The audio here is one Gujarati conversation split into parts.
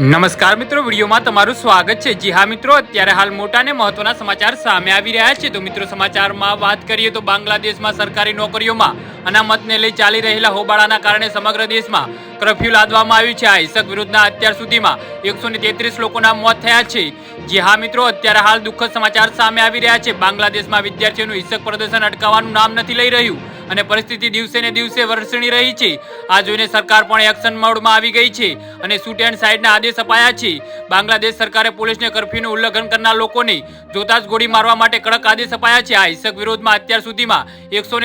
નમસ્કાર મિત્રો, વિડીયોમાં તમારું સ્વાગત છે. જી હા મિત્રો, અત્યારે હાલ મોટા અને મહત્વના સમાચાર સામે આવી રહ્યા છે. તો મિત્રો, સમાચારમાં વાત કરીએ તો બાંગ્લાદેશમાં સરકારી નોકરીઓમાં અનામતને લઈ ચાલી રહેલા હોબાળાના કારણે સમગ્ર દેશમાં કરફ્યુ લાદવામાં આવ્યું છે. આ હિંસક વિરુદ્ધના અત્યાર સુધીમાં એકસો લોકોના મોત થયા છે. જી હા મિત્રો, અત્યારે હાલ દુઃખદ સમાચાર સામે આવી રહ્યા છે. બાંગ્લાદેશમાં વિદ્યાર્થીઓનું હિંસક પ્રદર્શન અટકાવવાનું નામ નથી લઈ રહ્યું. અને પરિસ્થિતિ દિવસે ને દિવસે વરસણી રહી છે. આ જોઈને સરકાર પણ એક્શન મોડમાં આવી ગઈ છે અને શૂટ એન્ડ સાઇડના આદેશ અપાયા છે. બાંગ્લાદેશ સરકારે પોલીસને કર્ફ્યુનું ઉલ્લંઘન કરનાર લોકોને જોતા જ ગોળી મારવા માટે કડક આદેશ અપાયા છે. આ હિંસક વિરોધમાં અત્યાર સુધીમાં એકસો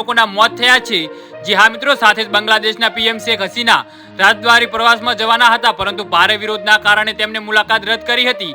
લોકોના મોત થયા છે. જી હા મિત્રો, સાથે જ બાંગ્લાદેશના પીએમ શેખ હસીના રાજદ્વારી પ્રવાસમાં જવાના હતા, પરંતુ ભારે વિરોધના કારણે તેમને મુલાકાત રદ કરી હતી.